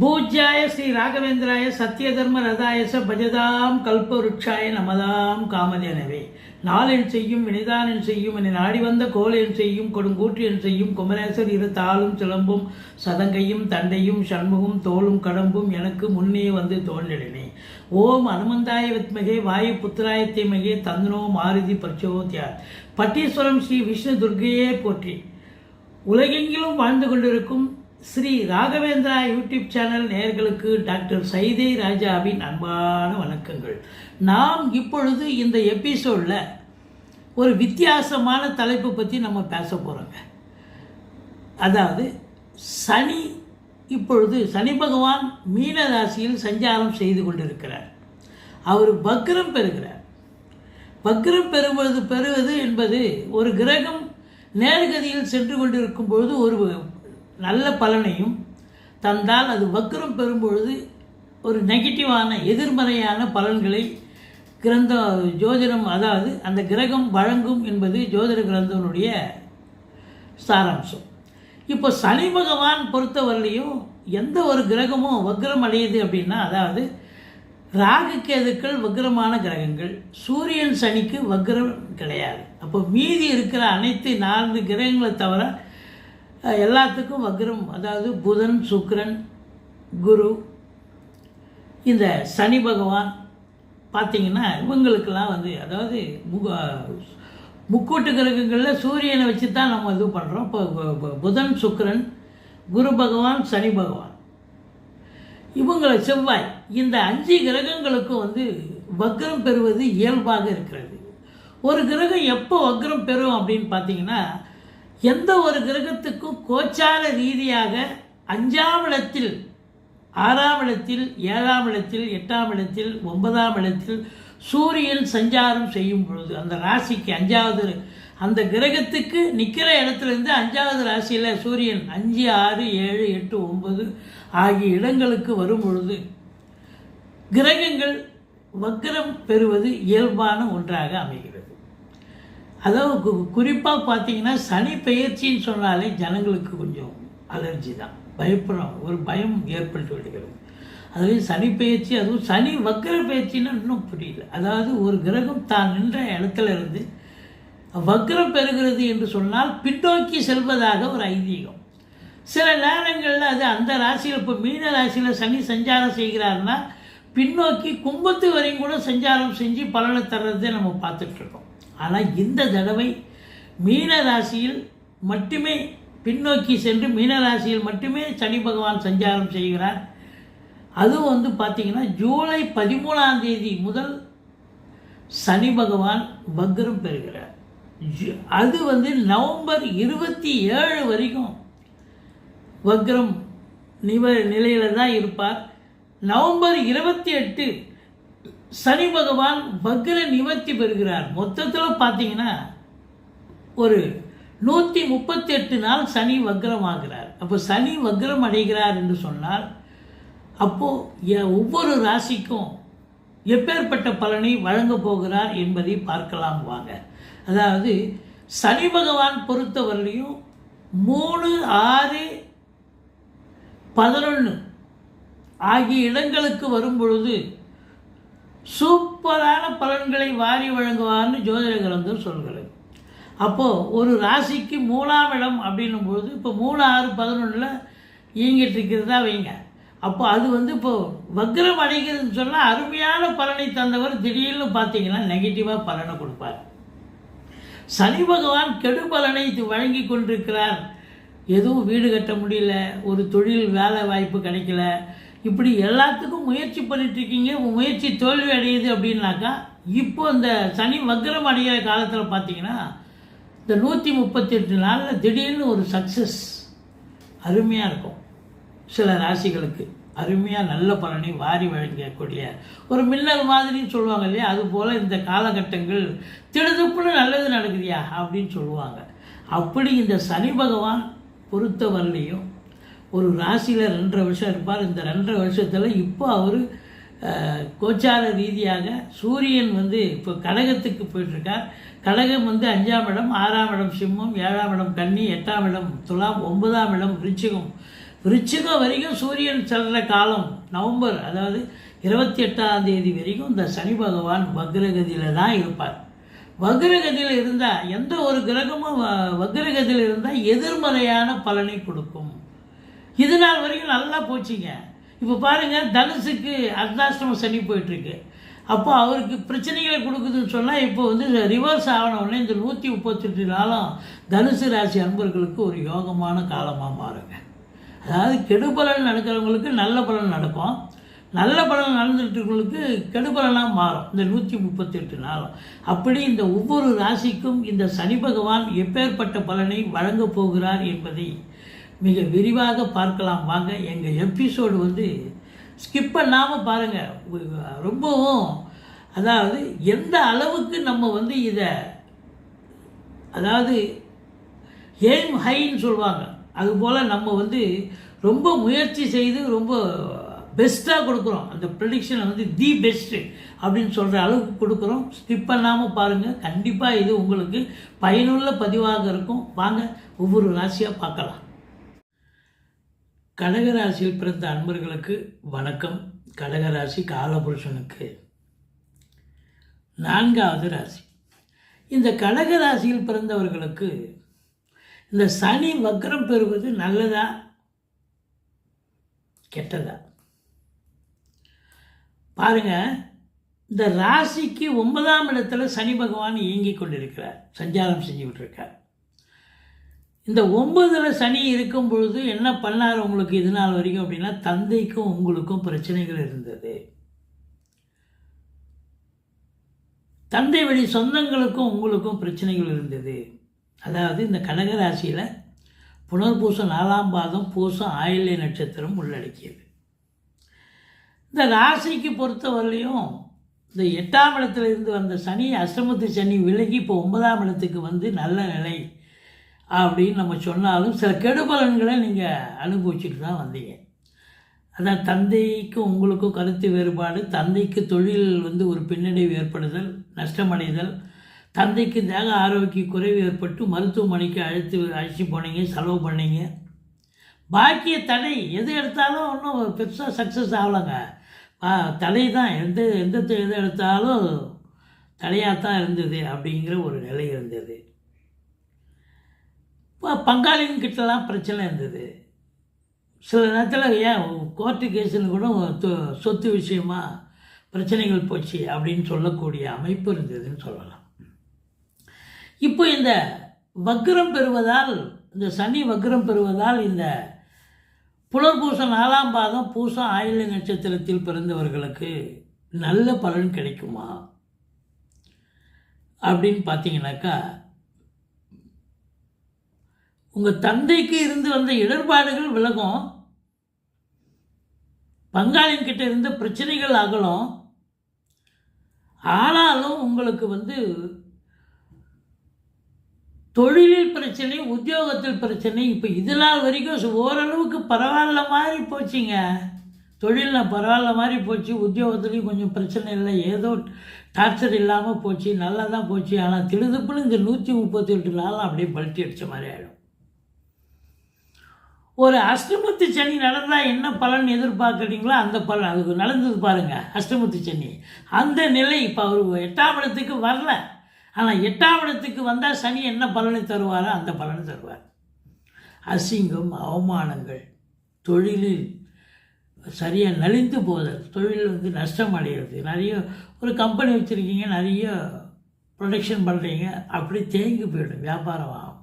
பூஜ்யாய ஸ்ரீ ராகவேந்திராய சத்தியதர்ம ரதாயச பஜதாம் கல்பவருட்சாய நமதாம் காமதேனவே. நாளென் செய்யும் வினிதானன் செய்யும் என நாடி வந்த கோலென் செய்யும் கொடுங்கூற்றியன் செய்யும் குமரேசர் இரு தாளும் சிலம்பும் சதங்கையும் தண்டையும் சண்முகம் தோளும் கடம்பும் எனக்கு முன்னே வந்து தோன்றினே ஓம் அனுமந்தாய வித்மகே வாயு புத்திராய தீமகே தந்தனோ மாருதி பிரச்சோத்யார் பட்டீஸ்வரம் ஸ்ரீ விஷ்ணு துர்கையே போற்றி. உலகெங்கிலும் வாழ்ந்து கொண்டிருக்கும் ஸ்ரீ ராகவேந்திரா யூடியூப் சேனல் நேர்களுக்கு டாக்டர் சைதே ராஜாவின் அன்பான வணக்கங்கள். நாம் இப்பொழுது இந்த எபிசோடில் ஒரு வித்தியாசமான தலைப்பு பற்றி நம்ம பேச போகிறோங்க அதாவது சனி இப்பொழுது சனி பகவான் மீன ராசியில் சஞ்சாரம் செய்து கொண்டிருக்கிறார். அவர் பக்ரம் பெறுகிறார். பக்ரம் பெறுவது பெறுவது என்பது ஒரு கிரகம் நேர்கதியில் சென்று கொண்டிருக்கும் பொழுது ஒரு நல்ல பலனையும் தந்தால் அது வக்ரம் பெறும்பொழுது ஒரு நெகட்டிவான எதிர்மறையான பலன்களை கிரந்த ஜோதிடம் அதாவது அந்த கிரகம் வழங்கும் என்பது ஜோதிட கிரந்தனுடைய சாராம்சம். இப்போ சனி பகவான் பொறுத்தவரையிலையும் எந்த ஒரு கிரகமும் வக்ரம் அடையுது அப்படின்னா அதாவது ராகு கேதுக்கள் வக்ரமான கிரகங்கள் சூரியன் சனிக்கு வக்ரம் கிடையாது. அப்போ மீதி இருக்கிற அனைத்து நான்கு கிரகங்களை தவிர எல்லாத்துக்கும் வக்ரம் அதாவது புதன் சுக்ரன் குரு இந்த சனி பகவான் பார்த்தீங்கன்னா இவங்களுக்கெல்லாம் வந்து அதாவது முக முக்கூட்டு கிரகங்களில் சூரியனை வச்சு தான் நம்ம இது பண்ணுறோம் இப்போ புதன் சுக்ரன் குரு பகவான் சனி பகவான். இவங்களை செவ்வாய் இந்த அஞ்சு கிரகங்களுக்கும் வந்து வக்ரம் பெறுவது இயல்பாக இருக்கிறது. ஒரு கிரகம் எப்போ வக்ரம் பெறும் அப்படின்னு பார்த்தீங்கன்னா எந்த ஒரு கிரகத்துக்கும் கோச்சார ரீதியாக அஞ்சாம் இடத்தில் ஆறாம் இடத்தில் ஏழாம் இடத்தில் எட்டாம் இடத்தில் ஒன்பதாம் இடத்தில் சூரியன் சஞ்சாரம் செய்யும் பொழுது அந்த ராசிக்கு அஞ்சாவது அந்த கிரகத்துக்கு நிற்கிற இடத்துலேருந்து அஞ்சாவது ராசியில் சூரியன் அஞ்சு ஆறு ஏழு எட்டு ஒன்பது ஆகிய இடங்களுக்கு வரும் பொழுது கிரகங்கள் வக்கரம் பெறுவது இயல்பான ஒன்றாக அமையும். அதாவது குறிப்பாக பார்த்தீங்கன்னா சனி பெயர்ச்சின்னு சொன்னாலே ஜனங்களுக்கு கொஞ்சம் அலர்ஜி தான். பயப்படுறோம் ஒரு பயம் ஏற்பட்டு விடுகிறது. அதுலேயும் சனி பெயர்ச்சி அதுவும் சனி வக்கர பெயர்ச்சின்னா இன்னும் புரியல. அதாவது ஒரு கிரகம் தான் நின்ற இடத்துல இருந்து வக்ரம் பெறுகிறது என்று சொன்னால் பின்னோக்கி செல்வதாக ஒரு ஐதீகம். சில நேரங்களில் அது அந்த ராசியில் இப்போ மீன ராசியில் சனி சஞ்சாரம் செய்கிறாருன்னா பின்னோக்கி கும்பத்து வரையும் கூட சஞ்சாரம் செஞ்சு பலனை தர்றதை நம்ம பார்த்துட்ருக்கோம் ஆனால் இந்த தடவை மீனராசியில் மட்டுமே பின்னோக்கி சென்று மீனராசியில் மட்டுமே சனி பகவான் சஞ்சாரம் செய்கிறார். அதுவும் வந்து பார்த்திங்கன்னா ஜூலை பதிமூணாம் தேதி முதல் சனி பகவான் வக்ரம் பெறுகிறார். ஜு- அது வந்து நவம்பர் இருபத்தி ஏழு வரைக்கும் வக்ரம் நிவ நிலையில் தான் இருப்பார். நவம்பர் இருபத்தி எட்டு சனி பகவான் வக்ர நிவர்த்தி பெறுகிறார். மொத்தத்தில் பார்த்தீங்கன்னா ஒரு நூற்றி முப்பத்தெட்டு நாள் சனி வக்ரமாகிறார். அப்போ சனி வக்ரம் அடைகிறார் என்று சொன்னால் அப்போது ஒவ்வொரு ராசிக்கும் எப்பேற்பட்ட பலனை வழங்கப் போகிறார் என்பதை பார்க்கலாம் வாங்க. அதாவது சனி பகவான் பொறுத்தவரையிலையும் மூணு ஆறு பதினொன்று ஆகிய இடங்களுக்கு வரும் பொழுது சூப்பரான பலன்களை வாரி வழங்குவார்னு ஜோதிட கிரந்தம் சொல்கிறது அப்போது ஒரு ராசிக்கு மூணாம் இடம் அப்படின்னும் பொழுது இப்போ மூணு ஆறு பதினொன்றில் இயங்கிட்டு இருக்கிறதா வைங்க. அப்போ அது வந்து இப்போது வக்ரம் அடைகிறதுன்னு சொன்னால் அருமையான பலனை தந்தவர் திடீர்னு பார்த்தீங்கன்னா நெகட்டிவாக பலனை கொடுப்பார். சனி பகவான் கெடு பலனை வழங்கி கொண்டிருக்கிறார். எதுவும் வீடு கட்ட முடியல ஒரு தொழில் வேலை வாய்ப்பு கிடைக்கல இப்படி எல்லாத்துக்கும் முயற்சி பண்ணிட்டு இருக்கீங்க. முயற்சி தோல்வி அடையுது அப்படின்னாக்கா இப்போ இந்த சனி வக்ரம் அடைகிற காலத்தில் பார்த்தீங்கன்னா இந்த நூற்றி முப்பத்தி எட்டு நாளில் திடீர்னு ஒரு சக்ஸஸ் அருமையாக இருக்கும். சில ராசிகளுக்கு அருமையாக நல்ல பலனை வாரி வழங்கக்கூடிய ஒரு மின்னல் மாதிரின்னு சொல்லுவாங்க இல்லையா? அதுபோல் இந்த காலகட்டங்கள் திடுதுப்புன்னு நல்லது நடக்குதியா அப்படின்னு சொல்லுவாங்க. அப்படி இந்த சனி பகவான் பொறுத்தவரையிலையும் ஒரு ராசியில் ரெண்டரை வருஷம் இருப்பார். இந்த ரெண்டரை வருஷத்தில் இப்போ அவர் கோச்சார ரீதியாக சூரியன் வந்து இப்போ கடகத்துக்கு போயிட்டுருக்கார். கடகம் வந்து அஞ்சாம் இடம் ஆறாம் இடம் சிம்மம் ஏழாம் இடம் கன்னி எட்டாம் இடம் துலாம் ஒன்பதாம் இடம் விருச்சிகம். விருச்சிகம் வரைக்கும் சூரியன் செல்ற காலம் நவம்பர் அதாவது இருபத்தி எட்டாம் தேதி வரைக்கும் இந்த சனி பகவான் வக்ரகதியில் தான் இருப்பார். வக்ரகதியில் இருந்தால் எந்த ஒரு கிரகமும் வக்ரகதியில் இருந்தால் எதிர்மறையான பலனை கொடுக்கும். இது நாள் வரைக்கும் நல்லா போச்சுங்க. இப்போ பாருங்கள் தனுசுக்கு அர்த்தாஷ்டம சனி போயிட்டுருக்கு. அப்போ அவருக்கு பிரச்சனைகளை கொடுக்குதுன்னு சொன்னால் இப்போ வந்து ரிவர்ஸ் ஆன இந்த நூற்றி முப்பத்தெட்டு நாளும் தனுசு ராசி அன்பர்களுக்கு ஒரு யோகமான காலமாக மாறுங்க. அதாவது கெடுபலன் நடக்கிறவங்களுக்கு நல்ல பலன் நடக்கும். நல்ல பலன் நடந்துட்டுவங்களுக்கு கெடுபலனாக மாறும். இந்த நூற்றி முப்பத்தெட்டு நாளும். அப்படி இந்த ஒவ்வொரு ராசிக்கும் இந்த சனி பகவான் எப்பேற்பட்ட பலனை வழங்கப் போகிறார் என்பதை மிக விரிவாக பார்க்கலாம். வாங்க எங்கள் எபிசோடு வந்து ஸ்கிப் பண்ணாமல் பாருங்கள் ரொம்பவும் அதாவது எந்த அளவுக்கு நம்ம வந்து இதை அதாவது எய்ம் ஹைன்னு சொல்லுவாங்க. அதுபோல் நம்ம வந்து ரொம்ப முயற்சி செய்து ரொம்ப பெஸ்ட்டாக கொடுக்குறோம். அந்த ப்ரெடிக்ஷனை வந்து தி பெஸ்ட்டு அப்படின்னு சொல்கிற அளவுக்கு கொடுக்குறோம். ஸ்கிப் பண்ணாமல் பாருங்கள் கண்டிப்பாக இது உங்களுக்கு பயனுள்ள பதிவாக இருக்கும். வாங்க ஒவ்வொரு ராசியாக பார்க்கலாம். கடகராசியில் பிறந்த அன்பர்களுக்கு வணக்கம். கடகராசி காலபுருஷனுக்கு. நான்காவது ராசி. இந்த கடகராசியில் பிறந்தவர்களுக்கு இந்த சனி வக்ரம் பெறுவது நல்லதா? கெட்டதா? பாருங்க இந்த ராசிக்கு ஒன்பதாம் இடத்துல சனி பகவான் இயங்கி கொண்டிருக்கிறார். சஞ்சாரம் செஞ்சுக்கிட்டு இருக்கார் இந்த ஒம்பதில் சனி இருக்கும் பொழுது என்ன பண்ணார் உங்களுக்கு இது நாள் வரைக்கும் அப்படின்னா தந்தைக்கும் உங்களுக்கும் பிரச்சனைகள் இருந்தது. தந்தை வழி சொந்தங்களுக்கும் உங்களுக்கும் பிரச்சனைகள் இருந்தது. அதாவது இந்த கடகராசியில் புனர்பூசம் நாலாம் பாதம் பூசம் ஆயில்ய நட்சத்திரம் உள்ளடக்கியது. இந்த ராசிக்கு பொறுத்தவரையிலையும் இந்த எட்டாம் இடத்துல இருந்து வந்த சனி அஷ்டமத்து சனி விலகி இப்போ ஒன்பதாம் இடத்துக்கு வந்து நல்ல நிலை அப்படின்னு நம்ம சொன்னாலும் சில கெடுபலன்களை நீங்கள் அனுபவிச்சுட்டு தான் வந்தீங்க. அதான் தந்தைக்கும் உங்களுக்கும் கருத்து வேறுபாடு. தந்தைக்கு தொழில் வந்து ஒரு பின்னடைவு ஏற்படுதல் நஷ்டமடைதல். தந்தைக்கு தேக ஆரோக்கிய குறைவு ஏற்பட்டு மருத்துவமனைக்கு அழைத்து அழைச்சி போனீங்க செலவு பண்ணீங்க. பாக்கிய தடை எது எடுத்தாலும் ஒன்றும் பெருசாக சக்ஸஸ் ஆகலைங்க. தலை தடை தான். எந்த எந்த எது எடுத்தாலும் தடையாக தான் இருந்தது அப்படிங்கிற ஒரு நிலை இருந்தது. இப்போ பங்காளிங்க கிட்டலாம் பிரச்சனை இருந்தது. சில நேரத்தில் ஏன் கோர்ட்டு கேஸில் கூட தொ- சொத்து விஷயமா பிரச்சனைகள் போச்சு அப்படின்னு சொல்லக்கூடிய அமைப்பு இருந்ததுன்னு சொல்லலாம். இப்போ இந்த வக்ரம் பெறுவதால் இந்த சனி வக்ரம் பெறுவதால் இந்த புலர்பூசம் நாலாம் பாதம் பூசம் ஆயுள நட்சத்திரத்தில் பிறந்தவர்களுக்கு நல்ல பலன் கிடைக்குமா? அப்படின்னு பார்த்தீங்கன்னாக்கா உங்கள் தந்தைக்கு இருந்து வந்த இடர்பாடுகள் விலகும். பங்காளிங்கிட்ட இருந்த பிரச்சனைகள் அகலும். ஆனாலும் உங்களுக்கு வந்து தொழிலில் பிரச்சனை உத்தியோகத்தில் பிரச்சனை இப்போ இது நாள் வரைக்கும் ஓரளவுக்கு பரவாயில்ல மாதிரி போச்சுங்க. தொழிலில் பரவாயில்ல மாதிரி போச்சு உத்தியோகத்துலேயும் கொஞ்சம் பிரச்சனை இல்லை ஏதோ டார்ச்சர் இல்லாமல் போச்சு நல்லா தான் போச்சு ஆனால் திடுதுப்புன்னு இந்த நூற்றி முப்பத்தி எட்டு நாள் அப்படியே பல்ட்டி அடித்த மாதிரி ஆகிடும் ஒரு அஷ்டமத்து சனி நடந்தால் என்ன பலன் எதிர்பார்க்குறீங்களோ அந்த பலன் அதுக்கு நடந்தது பாருங்கள் அஷ்டமத்து சனி. அந்த நிலை இப்போ அவர் எட்டாம் இடத்துக்கு வரல. ஆனால் எட்டாம் இடத்துக்கு வந்தால் சனி என்ன பலனை தருவாரோ அந்த பலனை தருவார். அசிங்கம் அவமானங்கள் தொழிலில் சரியாக நலிந்து போதல் தொழில் வந்து நஷ்டம் அடைகிறது நிறைய ஒரு கம்பெனி வச்சுருக்கீங்க நிறைய ப்ரொடக்ஷன் பண்ணுறீங்க அப்படி தேங்கி போயிடும் வியாபாரம் ஆகும்.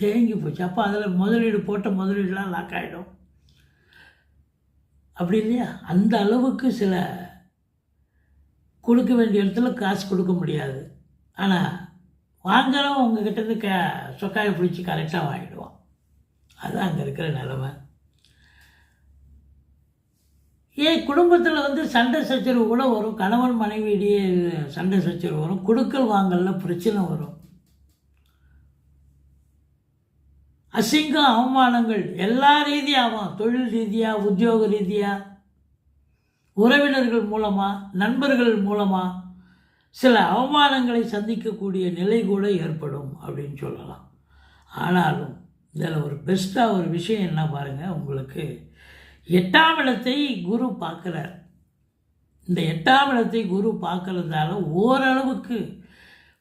தேங்கி போச்சு. அப்போ அதில் முதலீடு போட்ட முதலீடுலாம் லாக் ஆகிடும் அப்படி இல்லையா? அந்த அளவுக்கு சில கொடுக்க வேண்டிய இடத்துல காசு கொடுக்க முடியாது. ஆனால் வாங்குறவன் உங்ககிட்ட க சொக்காயை பிடிச்சி கரெக்டாக வாங்கிடுவான். அதுதான் அங்கே இருக்கிற நிலமை. ஏன் குடும்பத்தில் வந்து சண்டை சச்சரவு கூட வரும். கணவன் மனைவியிடையே சண்டை சச்சரவு வரும். கொடுக்கல் வாங்கலில் பிரச்சனை வரும். அசிங்கம் அவமானங்கள் எல்லா ரீதியாகவும் தொழில் ரீதியாக உத்தியோக ரீதியாக உறவினர்கள் மூலமாக நண்பர்கள் மூலமாக சில அவமானங்களை சந்திக்கக்கூடிய நிலை கூட ஏற்படும் அப்படின்னு சொல்லலாம். ஆனாலும் இதில் ஒரு பெஸ்ட்டாக ஒரு விஷயம் என்ன பாருங்கள் உங்களுக்கு எட்டாம் இடத்தை குரு பார்க்குறார். இந்த எட்டாம் இடத்தை குரு பார்க்கறதால ஓரளவுக்கு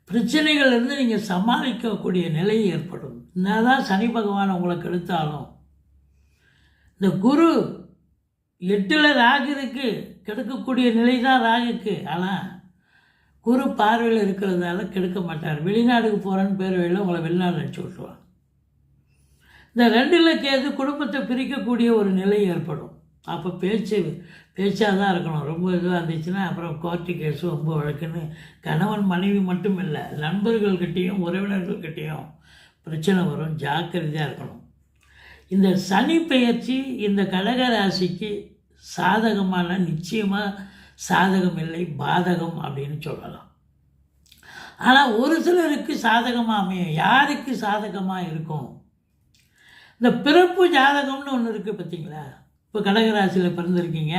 பிரச்சனைகள் இருந்து நீங்கள் சமாளிக்கக்கூடிய நிலை ஏற்படும். என்னதான் சனி பகவான் உங்களை கெடுத்தாலும் இந்த குரு எட்டில் ராகு இருக்கு கெடுக்கக்கூடிய நிலை தான் ராகுக்கு. ஆனால் குரு பார்வையில் இருக்கிறதால கெடுக்க மாட்டார். வெளிநாடுக்கு போகிறேன்னு பேர் வழியில் உங்களை வெளிநாடு அடிச்சு விட்ருவாங்க இந்த ரெண்டில் கேது குடும்பத்தை பிரிக்கக்கூடிய ஒரு நிலை ஏற்படும். அப்போ பேச்சு பேச்சாக தான் இருக்கணும். ரொம்ப இதுவாக இருந்துச்சுன்னா அப்புறம் கோர்ட்டு கேஸு ரொம்ப வழக்குன்னு கணவன் மனைவி மட்டும் இல்லை நண்பர்கள்கிட்டேயும் உறவினர்கள்கிட்டேயும் பிரச்சனை வரும். ஜாக்கிரதையாக இருக்கணும். இந்த சனி பெயர்ச்சி இந்த கழக ராசிக்கு சாதகமான நிச்சயமாக சாதகம் இல்லை பாதகம் அப்படின்னு சொல்லலாம். ஆனால் ஒரு சிலருக்கு சாதகமாக அமையும். யாருக்கு சாதகமாக இருக்கும்? இந்த பிறப்பு ஜாதகம்னு ஒன்று இருக்குது பார்த்தீங்களா? இப்போ கடகராசியில் பிறந்திருக்கீங்க.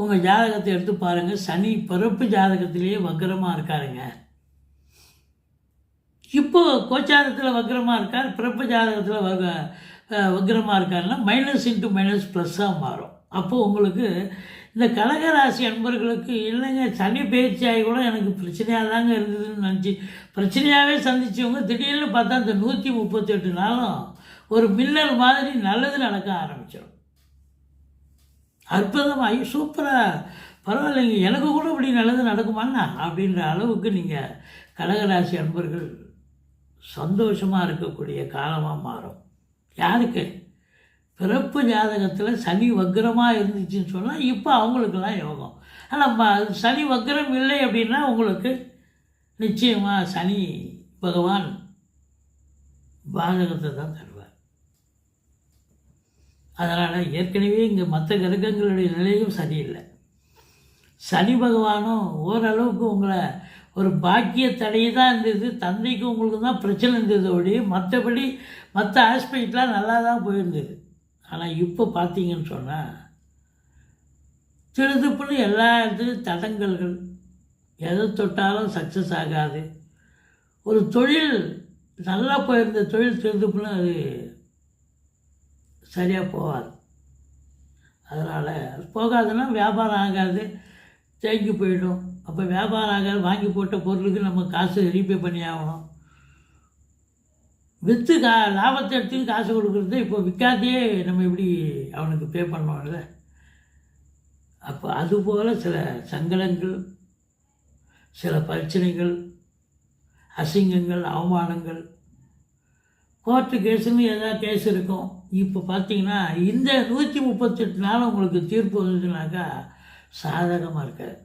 உங்கள் ஜாதகத்தை எடுத்து பாருங்கள் சனி பிறப்பு ஜாதகத்திலேயே வக்கரமாக இருக்காருங்க. இப்போ கோச்சாரத்தில் வக்கரமாக இருக்கார். பிறப்பு ஜாதகத்தில் வக வக்கரமாக இருக்காருன்னா மைனஸ் இன்ட்டு மைனஸ் ப்ளஸ்ஸாக மாறும். அப்போது உங்களுக்கு இந்த கடகராசி அன்பர்களுக்கு இல்லைங்க சனி பயிற்சியாகி கூட எனக்கு பிரச்சனையாக தாங்க இருந்ததுன்னு நினச்சி பிரச்சனையாகவே சந்தித்தவங்க திடீர்னு பார்த்தா இந்த நூற்றி முப்பத்தெட்டு நாளும் ஒரு மின்னல் மாதிரி நல்லது நடக்க ஆரம்பிச்சிடும். அற்புதமாக ஐயோ சூப்பராக பரவாயில்லைங்க எனக்கு கூட இப்படி நல்லது நடக்குமாண்ணா? அப்படின்ற அளவுக்கு நீங்கள் கடகராசி அன்பர்கள் சந்தோஷமாக இருக்கக்கூடிய காலமாக மாறும். யாருக்கு? பிறப்பு ஜாதகத்தில் சனி வக்கரமாக இருந்துச்சுன்னு சொன்னால் இப்போ அவங்களுக்கெல்லாம் யோகம். ஆனால் சனி வக்கரம் இல்லை அப்படின்னா உங்களுக்கு நிச்சயமாக சனி பகவான் பாதகத்தை தான் தரும். அதனால் ஏற்கனவே இங்கே மற்ற கிரகங்களுடைய நிலையும் சரியில்லை. சனி பகவானும் ஓரளவுக்கு உங்களை ஒரு பாக்கிய தடையை தான் இருந்தது. தந்தைக்கு உங்களுக்கு தான் பிரச்சனை இருந்தது ஒழிய மற்றபடி மற்ற ஆஸ்பெக்ட்லாம் நல்லா தான் போயிருந்தது. ஆனால் இப்போ பார்த்தீங்கன்னு சொன்னால் திருதுப்புன்னு எல்லா இடத்துலையும் தடங்கல்கள். எதை தொட்டாலும் சக்ஸஸ் ஆகாது. ஒரு தொழில் நல்லா போயிருந்த தொழில் திருதுப்புன்னு அது சரியாக போகாது. அதனால் போகாதுன்னா வியாபாரம் ஆகாது. தேங்கி போயிடும். அப்போ வியாபாரம் ஆகாது. வாங்கி போட்ட பொருளுக்கு நம்ம காசு ரீபே பண்ணி ஆகணும். விற்று கா லாபத்தை எடுத்து காசு கொடுக்குறது இப்போ விற்காதையே நம்ம எப்படி அவனுக்கு பே பண்ணோம்ல அப்போ அதுபோல் சில சங்கடங்கள் சில பிரச்சனைகள் அசிங்கங்கள் அவமானங்கள் கோர்ட்டு கேஸுன்னு ஏதாவது கேஸ் இருக்கும். இப்போ பார்த்தீங்கன்னா இந்த நூற்றி முப்பத்தெட்டு நாள் உங்களுக்கு தீர்ப்பு வந்ததுனாக்கா சாதகமாக இருக்காது.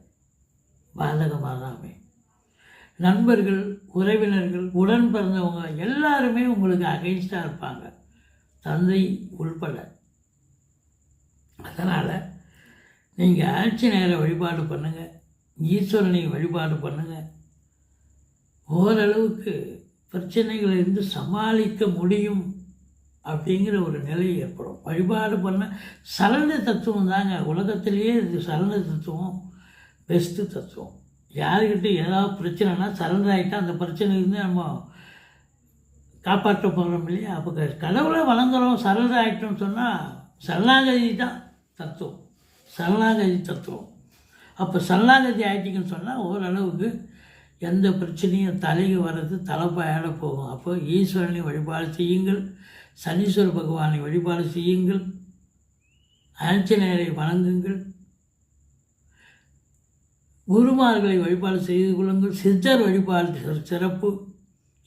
பாதகமாக தான் அமையும். நண்பர்கள் உறவினர்கள் உடன் பிறந்தவங்க எல்லாருமே உங்களுக்கு அகைன்ஸ்டாக இருப்பாங்க. தந்தை உள்பட. அதனால் நீங்கள் ஆட்சி நேர வழிபாடு பண்ணுங்கள் ஈஸ்வரனை வழிபாடு பண்ணுங்கள் ஓரளவுக்கு பிரச்சனைகளை இருந்து சமாளிக்க முடியும் அப்படிங்கிற ஒரு நிலை ஏற்படும். வழிபாடு பண்ண சரண தத்துவம் தாங்க. உலகத்திலேயே இது சரண தத்துவம் பெஸ்ட்டு தத்துவம். யாருக்கிட்ட ஏதாவது பிரச்சனைனா சரண்டர் ஆகிட்டா அந்த பிரச்சனையிலேருந்து நம்ம காப்பாற்ற போகிறோம் இல்லையா? அப்போ கடவுளை வணங்குறோம் சரண்டர் ஆகிட்டோம்னு சொன்னால் சரணாகதி தான் தத்துவம். சரணாகதி தத்துவம். அப்போ சரணாகதி ஆகிட்டிங்கன்னு சொன்னால் ஓரளவுக்கு எந்த பிரச்சனையும் தலைக்கு வர்றது தலைப்பாயோட போகும். அப்போ ஈஸ்வரனை வழிபாடு செய்யுங்கள். சனீஸ்வர பகவானை வழிபாடு செய்யுங்கள். ஆஞ்சநேயரை வணங்குங்கள். குருமார்களை வழிபாடு செய்து கொள்ளுங்கள். சித்தர் வழிபாடு சிறப்பு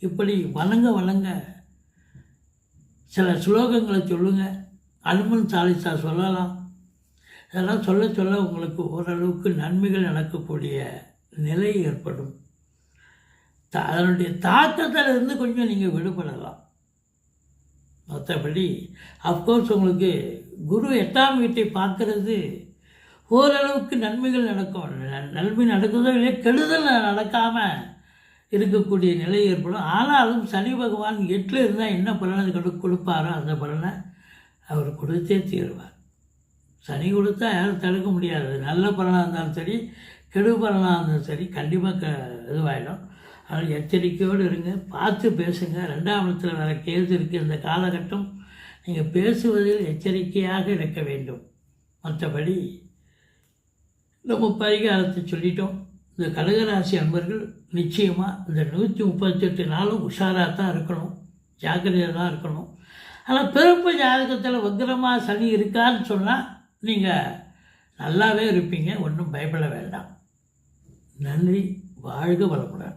இப்படி வணங்க வணங்க சில ஸ்லோகங்களை சொல்லுங்கள் அனுமன் சாலிசா சொல்லலாம். இதெல்லாம் சொல்ல சொல்ல உங்களுக்கு ஓரளவுக்கு நன்மைகள் நடக்கக்கூடிய நிலை ஏற்படும். அதனுடைய தாக்கத்தில் இருந்து கொஞ்சம் நீங்கள் விடுபடலாம். மற்றபடி அஃப்கோர்ஸ் உங்களுக்கு குரு எட்டாம் வீட்டை பார்க்கறது ஓரளவுக்கு நன்மைகள் நடக்கும். நன்மை நடக்குதோ இல்லையோ கெடுதல் நடக்காமல் இருக்கக்கூடிய நிலை ஏற்படும். ஆனாலும் சனி பகவான் எட்டில் இருந்தால் என்ன பலனை கொடு கொடுப்பாரோ அந்த பலனை அவர் கொடுத்தே தீருவார். சனி கொடுத்தா யாரும் தடுக்க முடியாது. நல்ல பலனாக இருந்தாலும் சரி கெடு பலனாக இருந்தாலும் சரி கண்டிப்பாக க இதுவாகிடும் அவர் எச்சரிக்கையோடு இருங்க பார்த்து பேசுங்க. ரெண்டாம் இடத்துல வேறு கேள்வி இருக்குது இந்த காலகட்டம் நீங்கள் பேசுவதில் எச்சரிக்கையாக இருக்க வேண்டும். மற்றபடி நம்ம பரிகாரத்தை சொல்லிட்டோம். இந்த கடகராசி அன்பர்கள் நிச்சயமாக இந்த நூற்றி முப்பத்தெட்டு நாளும் உஷாராக தான் இருக்கணும். ஜாக்கிரதையாக தான் இருக்கணும். ஆனால் பிறப்பு ஜாதகத்தில் வக்ரமாக சனி இருக்கான்னு சொன்னால் நீங்கள் நல்லாவே இருப்பீங்க. ஒன்றும் பயப்பட வேண்டாம். நன்றி. வாழ்க வளமுடன்.